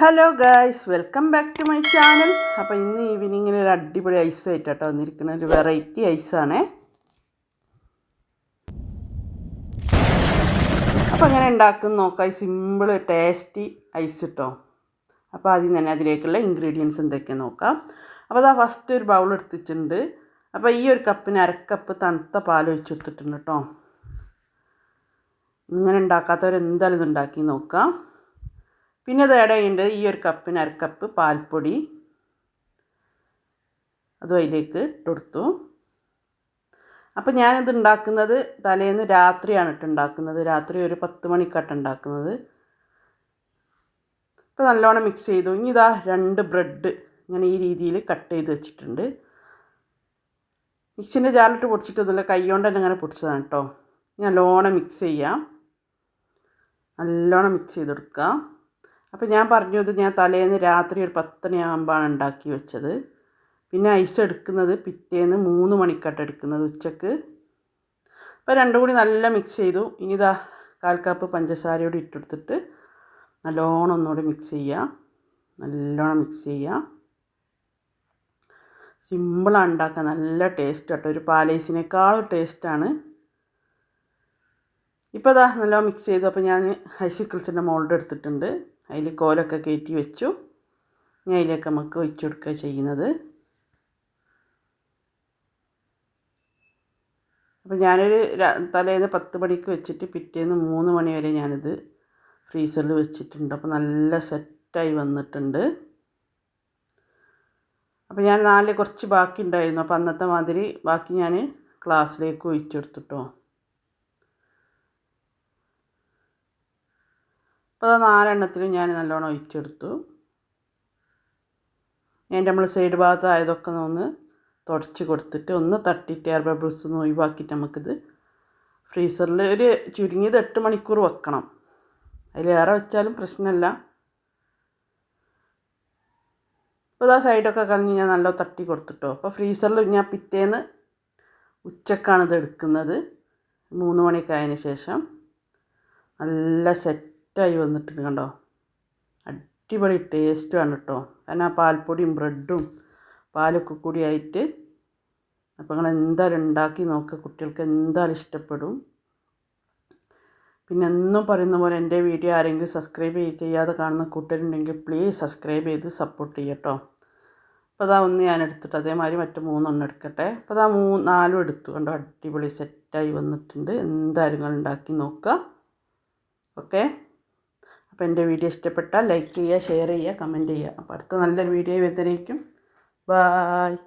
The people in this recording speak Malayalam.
Hello guys welcome back to my channel അപ്പോൾ ഇന്ന് ഈവനിങ്ങിന് ഒരു അടിപൊളി ഐസ് ആയിട്ടാട്ടോ വന്നിരിക്കുന്ന ഒരു വെറൈറ്റി ഐസാണേ അപ്പോൾ അങ്ങനെ ഉണ്ടാക്കുന്ന നോക്കാം. സിമ്പിൾ ടേസ്റ്റി ഐസ് കിട്ടോ അപ്പോൾ ആദ്യം തന്നെ അതിലേക്കുള്ള ഇൻഗ്രീഡിയൻസ് എന്തൊക്കെയാണ് നോക്കാം. അപ്പോൾ അതാ ഫസ്റ്റ് ഒരു ബൗൾ എടുത്തിട്ടുണ്ട്. അപ്പോൾ ഈ ഒരു കപ്പിന് അരക്കപ്പ് തണുത്ത പാൽ ഒഴിച്ചെടുത്തിട്ടുണ്ട് കേട്ടോ ഇങ്ങനെ ഉണ്ടാക്കാത്തവരെന്തായാലും ഇത് ഉണ്ടാക്കി നോക്കാം. പിന്നെ ചെയ്യേണ്ടത് ഈ ഒരു കപ്പിന് കപ്പ് പാൽപ്പൊടി. അതും അതിലേക്ക് ഇട്ടുകൊടുത്തു അപ്പോൾ ഞാനിത് ഉണ്ടാക്കുന്നത് തലേന്ന് രാത്രിയാണ് ഇട്ട് ഉണ്ടാക്കുന്നത് രാത്രി ഒരു പത്ത് മണിക്കാട്ട് ഉണ്ടാക്കുന്നത് ഇപ്പോൾ നല്ലോണം മിക്സ് ചെയ്തു. ഇനി ഇതാ രണ്ട് ബ്രെഡ് ഇങ്ങനെ ഈ രീതിയിൽ കട്ട് ചെയ്ത് വെച്ചിട്ടുണ്ട്. മിക്സിന്റെ ജാലിട്ട് പൊടിച്ചിട്ടൊന്നുമില്ല കൈ കൊണ്ട് തന്നെ അങ്ങനെ പൊടിച്ചതാണ് കേട്ടോ നല്ലോണം മിക്സ് ചെയ്യാം. നല്ലോണം മിക്സ് ചെയ്തെടുക്കാം അപ്പോൾ ഞാൻ പറഞ്ഞു ഇത് ഞാൻ തലേന്ന് രാത്രി ഒരു പത്തണിയാകുമ്പോഴാണ് ഉണ്ടാക്കി വെച്ചത്. പിന്നെ ഐസ് എടുക്കുന്നത് പിറ്റേന്ന് മൂന്ന് മണിക്കാട്ട് എടുക്കുന്നത് ഉച്ചയ്ക്ക്. അപ്പോൾ രണ്ടും കൂടി നല്ല മിക്സ് ചെയ്തു. ഇനി ഇതാ കാൽ കപ്പ് പഞ്ചസാരയോട് ഇട്ടെടുത്തിട്ട് നല്ലോണം ഒന്നുകൂടി മിക്സ് ചെയ്യുക നല്ലോണം മിക്സ് ചെയ്യുക സിമ്പിളാണ് ഉണ്ടാക്കുക നല്ല ടേസ്റ്റ് കേട്ടോ ഒരു പാലൈസിനേക്കാളും ടേസ്റ്റാണ് ഇപ്പോൾ ഇതാ നല്ലോണം മിക്സ് ചെയ്തു. അപ്പോൾ ഞാൻ ഐസിക്കിൾസിന്റെ മോൾഡ് എടുത്തിട്ടുണ്ട്. അതിൽ കോലൊക്കെ കയറ്റി വെച്ചു. ഇനി അതിലേക്ക് നമുക്ക് ഒഴിച്ചു കൊടുക്കുക ചെയ്യുന്നത്. അപ്പോൾ ഞാനൊരു തലേന്ന് പത്ത് മണിക്ക് വെച്ചിട്ട് പിറ്റേന്ന് മൂന്ന് മണി വരെ ഞാനിത് ഫ്രീസറിൽ വെച്ചിട്ടുണ്ട്. അപ്പോൾ നല്ല സെറ്റായി വന്നിട്ടുണ്ട്. അപ്പോൾ ഞാൻ നാല് കുറച്ച് ബാക്കി ഉണ്ടായിരുന്നു അപ്പോൾ അന്നത്തെ മാതിരി ബാക്കി ഞാൻ ക്ലാസ്സിലേക്ക് ഒഴിച്ചെടുത്തിട്ടോ അപ്പോൾ നാലെണ്ണത്തിലും ഞാൻ നല്ലോണം ഒഴിച്ചെടുത്തു. എന്റെ നമ്മൾ സൈഡ് ഭാഗത്തായതൊക്കെ ഒന്ന് തുടച്ച് കൊടുത്തിട്ട് ഒന്ന് തട്ടിയിട്ട് എയർ ബബിൾസ് ഒന്ന് ഒഴിവാക്കിയിട്ട് നമുക്കിത് ഫ്രീസറിൽ ഒരു ചുരുങ്ങിയത് എട്ട് മണിക്കൂർ വെക്കണം. അതിലേറെ വെച്ചാലും പ്രശ്നമല്ല ഇപ്പോൾ ആ സൈഡൊക്കെ കളഞ്ഞ് ഞാൻ നല്ല തട്ടി കൊടുത്തിട്ടോ. അപ്പോൾ ഫ്രീസറിൽ ഞാൻ പിറ്റേന്ന് ഉച്ചക്കാണ് ഇത് എടുക്കുന്നത്. മൂന്ന് മണിക്കായതിന് ശേഷം. നല്ല സെറ്റായി വന്നിട്ടുണ്ട് കണ്ടോ? അടിപൊളി ടേസ്റ്റുമാണ് കേട്ടോ. കാരണം ആ പാൽപ്പൊടിയും ബ്രെഡും പാലൊക്കെ കൂടി ആയിട്ട് അപ്പോൾ നിങ്ങൾ എന്തായാലും ഉണ്ടാക്കി നോക്കുക കുട്ടികൾക്ക് എന്തായാലും ഇഷ്ടപ്പെടും. പിന്നെ എന്നും പറയുന്ന പോലെ എന്റെ വീഡിയോ ആരെങ്കിലും സബ്സ്ക്രൈബ് ചെയ്യാതെ കാണുന്ന കൂട്ടരുണ്ടെങ്കിൽ പ്ലീസ് സബ്സ്ക്രൈബ് ചെയ്ത് സപ്പോർട്ട് ചെയ്യട്ടോ അപ്പോൾ അതാ ഒന്ന് ഞാൻ എടുത്തിട്ട് അതേമാതിരി മറ്റു മൂന്നെണ്ണം എടുക്കട്ടെ. അപ്പോൾ അതാ മൂ നാലും എടുത്തു കണ്ടോ? അടിപൊളി സെറ്റായി വന്നിട്ടുണ്ട്. എന്തായാലും നിങ്ങൾ ഉണ്ടാക്കി നോക്കുക ഓക്കെ അപ്പോൾ എന്റെ വീഡിയോ ഇഷ്ടപ്പെട്ടാൽ ലൈക്ക് ചെയ്യുക ഷെയർ ചെയ്യുക കമന്റ് ചെയ്യുക. അപ്പോൾ അടുത്ത നല്ലൊരു വീഡിയോ വരുന്നതായിരിക്കും ബായ്